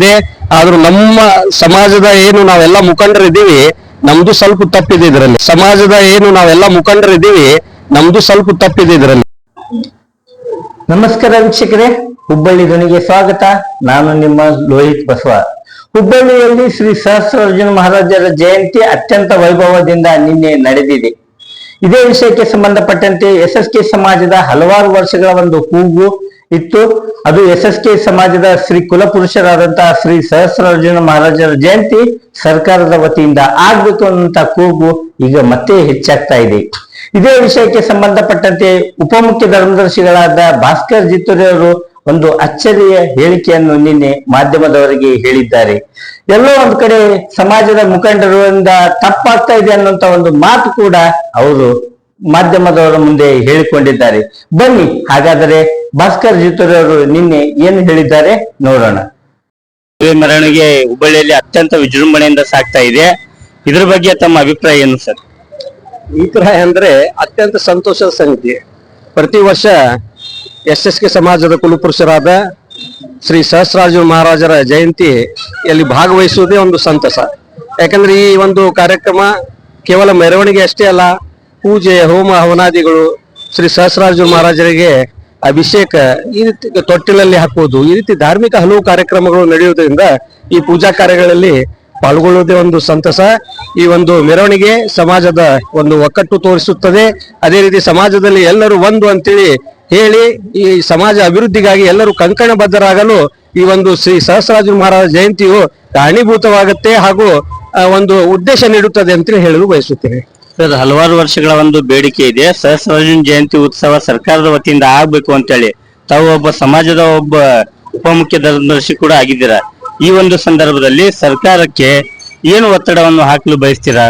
ಇದೆ ಆದ್ರೂ ನಮ್ಮ ಸಮಾಜದ ಏನು ನಾವೆಲ್ಲ ಮುಖಂಡರಿದ್ದೀವಿ, ನಮ್ದು ಸ್ವಲ್ಪ ತಪ್ಪಿದೆ ಇದರಲ್ಲಿ. ಸಮಾಜದ ಏನು ನಾವೆಲ್ಲ ಮುಖಂಡರಿದ್ದೀವಿ, ನಮ್ದು ಸ್ವಲ್ಪ ತಪ್ಪಿದೆ ಇದರಲ್ಲಿ. ನಮಸ್ಕಾರ ವೀಕ್ಷಕರೇ, ಹುಬ್ಬಳ್ಳಿ ಧ್ವನಿಗೆ ಸ್ವಾಗತ. ನಾನು ನಿಮ್ಮ ಲೋಹಿತ್ ಬಸವ. ಹುಬ್ಬಳ್ಳಿಯಲ್ಲಿ ಶ್ರೀ ಸಹಸ್ರಾರ್ಜುನ ಮಹಾರಾಜರ ಜಯಂತಿ ಅತ್ಯಂತ ವೈಭವದಿಂದ ನಿನ್ನೆ ನಡೆದಿದೆ. ಇದೇ ವಿಷಯಕ್ಕೆ ಸಂಬಂಧಪಟ್ಟಂತೆ ಎಸ್ ಎಸ್ ಕೆ ಸಮಾಜದ ಹಲವಾರು ವರ್ಷಗಳ ಒಂದು ಕೂಗು ಇತ್ತು. ಅದು ಎಸ್ ಎಸ್ ಕೆ ಸಮಾಜದ ಶ್ರೀ ಕುಲಪುರುಷರಾದಂತಹ ಶ್ರೀ ಸಹಸ್ರಾರ್ಜುನ ಮಹಾರಾಜರ ಜಯಂತಿ ಸರ್ಕಾರದ ವತಿಯಿಂದ ಆಗ್ಬೇಕು ಅನ್ನುವಂತ ಕೂಗು ಈಗ ಮತ್ತೆ ಹೆಚ್ಚಾಗ್ತಾ ಇದೆ. ಇದೇ ವಿಷಯಕ್ಕೆ ಸಂಬಂಧಪಟ್ಟಂತೆ ಉಪಮುಖ್ಯ ಧರ್ಮದರ್ಶಿಗಳಾದ ಭಾಸ್ಕರ್ ಜಿತ್ತೂರಿ ಅವರು ಒಂದು ಅಚ್ಚರಿಯ ಹೇಳಿಕೆಯನ್ನು ನಿನ್ನೆ ಮಾಧ್ಯಮದವರಿಗೆ ಹೇಳಿದ್ದಾರೆ. ಎಲ್ಲೋ ಒಂದ್ ಕಡೆ ಸಮಾಜದ ಮುಖಂಡರಿಂದ ತಪ್ಪಾಗ್ತಾ ಇದೆ ಅನ್ನುವಂತ ಒಂದು ಮಾತು ಕೂಡ ಅವರು ಮಾಧ್ಯಮದವರ ಮುಂದೆ ಹೇಳಿಕೊಂಡಿದ್ದಾರೆ. ಬನ್ನಿ ಹಾಗಾದರೆ ಭಾಸ್ಕರ್ ಜಿತ್ತೂರವರು ನಿನ್ನೆ ಏನು ಹೇಳಿದ್ದಾರೆ ನೋಡೋಣ. ಮದುವೆ ಮೆರವಣಿಗೆ ಹುಬ್ಬಳ್ಳಿಯಲ್ಲಿ ಅತ್ಯಂತ ವಿಜೃಂಭಣೆಯಿಂದ ಸಾಗ್ತಾ ಇದೆ. ಇದ್ರ ಬಗ್ಗೆ ತಮ್ಮ ಅಭಿಪ್ರಾಯ ಏನು ಸರ್? ಈ ತರ ಅಂದ್ರೆ ಅತ್ಯಂತ ಸಂತೋಷದ ಸಂಗತಿ. ಪ್ರತಿ ವರ್ಷ ಎಸ್ ಎಸ್ ಕೆ ಸಮಾಜದ ಕುಲಪುರುಷರಾದ ಶ್ರೀ ಸಹಸ್ರಾರ್ಜುನ ಮಹಾರಾಜರ ಜಯಂತಿಯಲ್ಲಿ ಭಾಗವಹಿಸುವುದೇ ಒಂದು ಸಂತಸ. ಯಾಕಂದ್ರೆ ಈ ಒಂದು ಕಾರ್ಯಕ್ರಮ ಕೇವಲ ಮೆರವಣಿಗೆ ಅಷ್ಟೇ ಅಲ್ಲ ಪೂಜೆ ಹೋಮ ಹವನಾದಿಗಳು ಶ್ರೀ ಸಹಸ್ರಾರ್ಜುನ ಮಹಾರಾಜರಿಗೆ ಅಭಿಷೇಕ ಈ ರೀತಿ ತೊಟ್ಟಿಲಲ್ಲಿ ಹಾಕುವುದು. ಈ ರೀತಿ ಧಾರ್ಮಿಕ ಹಲವು ಕಾರ್ಯಕ್ರಮಗಳು ನಡೆಯುವುದರಿಂದ ಈ ಪೂಜಾ ಕಾರ್ಯಗಳಲ್ಲಿ ಪಾಲ್ಗೊಳ್ಳುವುದೇ ಒಂದು ಸಂತಸ. ಈ ಒಂದು ಮೆರವಣಿಗೆ ಸಮಾಜದ ಒಂದು ಒಕ್ಕಟ್ಟು ತೋರಿಸುತ್ತದೆ. ಅದೇ ರೀತಿ ಸಮಾಜದಲ್ಲಿ ಎಲ್ಲರೂ ಒಂದು ಅಂತೇಳಿ ಹೇಳಿ ಈ ಸಮಾಜ ಅಭಿವೃದ್ಧಿಗಾಗಿ ಎಲ್ಲರೂ ಕಂಕಣಬದ್ಧರಾಗಲು ಈ ಒಂದು ಶ್ರೀ ಸಹಸ್ರಾರ್ಜುನ ಮಹಾರಾಜ ಜಯಂತಿಯು ಕಾರಣೀಭೂತವಾಗುತ್ತೆ ಹಾಗೂ ಒಂದು ಉದ್ದೇಶ ನೀಡುತ್ತದೆ ಅಂತೇಳಿ ಹೇಳಲು ಬಯಸುತ್ತೇನೆ. ಸರ್ ಹಲವಾರು ವರ್ಷಗಳ ಒಂದು ಬೇಡಿಕೆ ಇದೆ. ಸಹಸ್ರಾರ್ಜುನ ಜಯಂತಿ ಉತ್ಸವ ಸರ್ಕಾರದ ವತಿಯಿಂದ ಆಗ್ಬೇಕು ಅಂತೇಳಿ ತಾವು ಒಬ್ಬ ಸಮಾಜದ ಒಬ್ಬ ಉಪಮುಖ್ಯ ದರ್ಶಿ ಕೂಡ ಆಗಿದ್ದೀರಾ? ಈ ಒಂದು ಸಂದರ್ಭದಲ್ಲಿ ಸರ್ಕಾರಕ್ಕೆ ಏನು ಒತ್ತಡವನ್ನು ಹಾಕಲು ಬಯಸ್ತೀರಾ?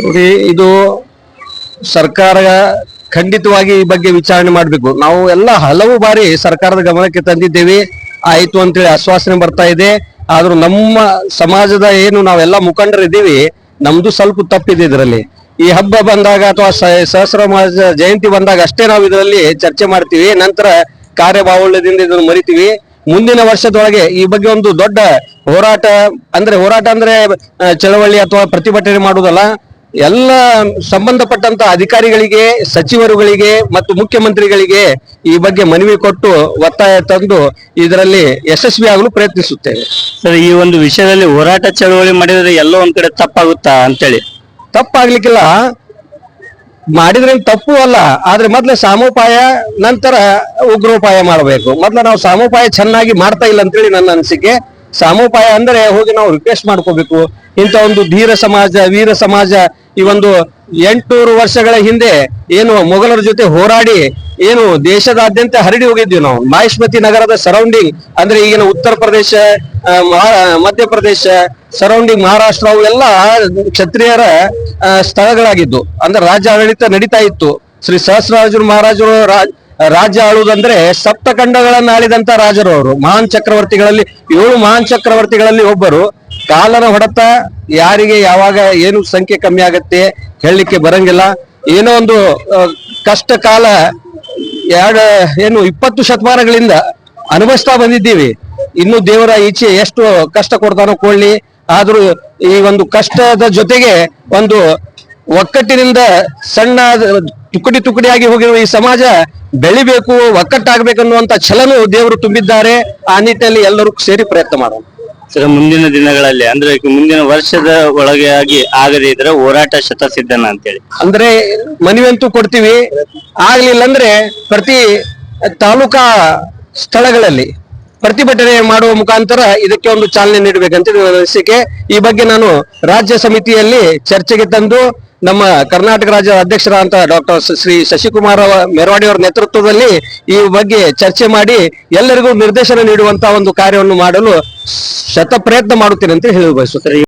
ನೋಡಿ, ಇದು ಸರ್ಕಾರ ಖಂಡಿತವಾಗಿ ಈ ಬಗ್ಗೆ ವಿಚಾರಣೆ ಮಾಡಬೇಕು. ನಾವು ಎಲ್ಲ ಹಲವು ಬಾರಿ ಸರ್ಕಾರದ ಗಮನಕ್ಕೆ ತಂದಿದ್ದೇವೆ. ಆಯಿತು ಅಂತೇಳಿ ಆಶ್ವಾಸನೆ ಬರ್ತಾ ಇದೆ. ಆದ್ರೂ ನಮ್ಮ ಸಮಾಜದ ಏನು ನಾವೆಲ್ಲ ಮುಖಂಡರಿದ್ದೀವಿ, ನಮ್ದು ಸ್ವಲ್ಪ ತಪ್ಪಿದೆ ಇದರಲ್ಲಿ. ಈ ಹಬ್ಬ ಬಂದಾಗ ಅಥವಾ ಸಹಸ್ರಮಾಸ ಸಹಸ್ರ ಮಾಸ ಜಯಂತಿ ಬಂದಾಗ ಅಷ್ಟೇ ನಾವು ಇದರಲ್ಲಿ ಚರ್ಚೆ ಮಾಡ್ತೀವಿ. ನಂತರ ಕಾರ್ಯಬಾಹುಳ್ಯದಿಂದ ಇದನ್ನು ಮರಿತೀವಿ. ಮುಂದಿನ ವರ್ಷದೊಳಗೆ ಈ ಬಗ್ಗೆ ಒಂದು ದೊಡ್ಡ ಹೋರಾಟ, ಅಂದ್ರೆ ಹೋರಾಟ ಅಂದ್ರೆ ಚಳವಳಿ ಅಥವಾ ಪ್ರತಿಭಟನೆ ಮಾಡುವುದಲ್ಲ. ಎಲ್ಲ ಸಂಬಂಧಪಟ್ಟಂತ ಅಧಿಕಾರಿಗಳಿಗೆ, ಸಚಿವರುಗಳಿಗೆ ಮತ್ತು ಮುಖ್ಯಮಂತ್ರಿಗಳಿಗೆ ಈ ಬಗ್ಗೆ ಮನವಿ ಕೊಟ್ಟು ಒತ್ತಾಯ ತಂದು ಇದರಲ್ಲಿ ಯಶಸ್ವಿ ಆಗಲು ಪ್ರಯತ್ನಿಸುತ್ತೇವೆ. ಈ ಒಂದು ವಿಷಯದಲ್ಲಿ ಹೋರಾಟ ಚಳವಳಿ ಮಾಡಿದರೆ ಎಲ್ಲೋ ಒಂದ್ ಕಡೆ ತಪ್ಪಾಗುತ್ತಾ ಅಂತೇಳಿ? ತಪ್ಪಾಗ್ಲಿಕ್ಕಿಲ್ಲ. ಮಾಡಿದ್ರೆ ತಪ್ಪು ಅಲ್ಲ, ಆದ್ರೆ ಮೊದ್ಲು ಸಾಮೋಪಾಯ, ನಂತರ ಉಗ್ರೋಪಾಯ ಮಾಡಬೇಕು. ಮೊದ್ಲು ನಾವು ಸಾಮೋಪಾಯ ಚೆನ್ನಾಗಿ ಮಾಡ್ತಾ ಇಲ್ಲ ಅಂತೇಳಿ ನನ್ನ ಅನಿಸಿಕೆ. ಸಾಮೋಪಾಯ ಅಂದ್ರೆ ಹೋಗಿ ನಾವು ರಿಕ್ವೆಸ್ಟ್ ಮಾಡ್ಕೋಬೇಕು. ಇಂಥ ಒಂದು ಧೀರ ಸಮಾಜ, ವೀರ ಸಮಾಜ, ಈ ಒಂದು ಎಂಟುನೂರು ವರ್ಷಗಳ ಹಿಂದೆ ಏನು ಮೊಘಲರ ಜೊತೆ ಹೋರಾಡಿ ಏನು ದೇಶದಾದ್ಯಂತ ಹರಡಿ ಹೋಗಿದ್ವಿ ನಾವು. ಮಾಹಿಷ್ಮತಿ ನಗರದ ಸರೌಂಡಿಂಗ್ ಅಂದ್ರೆ ಈಗಿನ ಉತ್ತರ ಪ್ರದೇಶ ಮಧ್ಯಪ್ರದೇಶ ಸರೌಂಡಿಂಗ್ ಮಹಾರಾಷ್ಟ್ರ ಎಲ್ಲ ಕ್ಷತ್ರಿಯರ ಸ್ಥಳಗಳಾಗಿದ್ದು. ಅಂದ್ರೆ ರಾಜ್ಯ ಆಡಳಿತ ನಡೀತಾ ಇತ್ತು. ಶ್ರೀ ಸಹಸ್ರರಾಜರು ಮಹಾರಾಜರು ರಾಜ್ ರಾಜ್ಯ ಆಳುವುದಂದ್ರೆ ಸಪ್ತಖಂಡಗಳನ್ನ ಆಳಿದಂತ ರಾಜರು ಅವರು. ಮಹಾನ್ ಚಕ್ರವರ್ತಿಗಳಲ್ಲಿ, ಏಳು ಮಹಾನ್ ಚಕ್ರವರ್ತಿಗಳಲ್ಲಿ ಒಬ್ಬರು. ಕಾಲನ ಹೊಡೆತ ಯಾರಿಗೆ ಯಾವಾಗ ಏನು ಸಂಖ್ಯೆ ಕಮ್ಮಿ ಆಗತ್ತೆ ಹೇಳಲಿಕ್ಕೆ ಬರಂಗಿಲ್ಲ. ಏನೋ ಒಂದು ಕಷ್ಟ ಕಾಲ ಎರಡು, ಏನು ಇಪ್ಪತ್ತು ಶತಮಾನಗಳಿಂದ ಅನುಭವಿಸ್ತಾ ಬಂದಿದ್ದೀವಿ. ಇನ್ನು ದೇವರ ಈಚೆ ಎಷ್ಟು ಕಷ್ಟ ಕೊಡ್ತಾನೋ ಕೊಳ್ಳಿ. ಆದ್ರೂ ಈ ಒಂದು ಕಷ್ಟದ ಜೊತೆಗೆ ಒಂದು ಒಕ್ಕಟ್ಟಿನಿಂದ ಸಣ್ಣ ತುಕಡಿ ತುಕಡಿಯಾಗಿ ಹೋಗಿರುವ ಈ ಸಮಾಜ ಬೆಳಿಬೇಕು ಒಕ್ಕಟ್ಟಾಗಬೇಕನ್ನುವಂತ ಛಲನು ದೇವರು ತುಂಬಿದ್ದಾರೆ. ಆ ನಿಟ್ಟಿನಲ್ಲಿ ಎಲ್ಲರೂ ಸೇರಿ ಪ್ರಯತ್ನ ಮಾಡೋಣ. ಸರ್ ಮುಂದಿನ ದಿನಗಳಲ್ಲಿ ಅಂದ್ರೆ ಮುಂದಿನ ವರ್ಷದ ಒಳಗೆ ಆಗಿ ಆಗದೇ ಇದ್ರೆ ಹೋರಾಟ ಶತಸಿದ್ಧನ ಅಂತೇಳಿ. ಅಂದ್ರೆ ಮನವಿಯಂತೂ ಕೊಡ್ತೀವಿ. ಆಗ್ಲಿಲ್ಲ ಅಂದ್ರೆ ಪ್ರತಿ ತಾಲೂಕಾ ಸ್ಥಳಗಳಲ್ಲಿ ಪ್ರತಿಭಟನೆ ಮಾಡುವ ಮುಖಾಂತರ ಇದಕ್ಕೆ ಒಂದು ಚಾಲನೆ ನೀಡಬೇಕಂತ ಅನಿಸಿಕೆ ಈ ಬಗ್ಗೆ ನಾನು ರಾಜ್ಯ ಸಮಿತಿಯಲ್ಲಿ ಚರ್ಚೆಗೆ ತಂದು ನಮ್ಮ ಕರ್ನಾಟಕ ರಾಜ್ಯ ಅಧ್ಯಕ್ಷರಾದಂತಹ ಡಾಕ್ಟರ್ ಶ್ರೀ ಶಶಿಕುಮಾರ್ ಮೆರವಾಡಿ ಅವರ ನೇತೃತ್ವದಲ್ಲಿ ಈ ಬಗ್ಗೆ ಚರ್ಚೆ ಮಾಡಿ ಎಲ್ಲರಿಗೂ ನಿರ್ದೇಶನ ನೀಡುವಂತಹ ಒಂದು ಕಾರ್ಯವನ್ನು ಮಾಡಲು ಶತ ಪ್ರಯತ್ನ ಮಾಡುತ್ತೇನೆ ಅಂತ ಹೇಳಿ ಬಯಸುತ್ತೇನೆ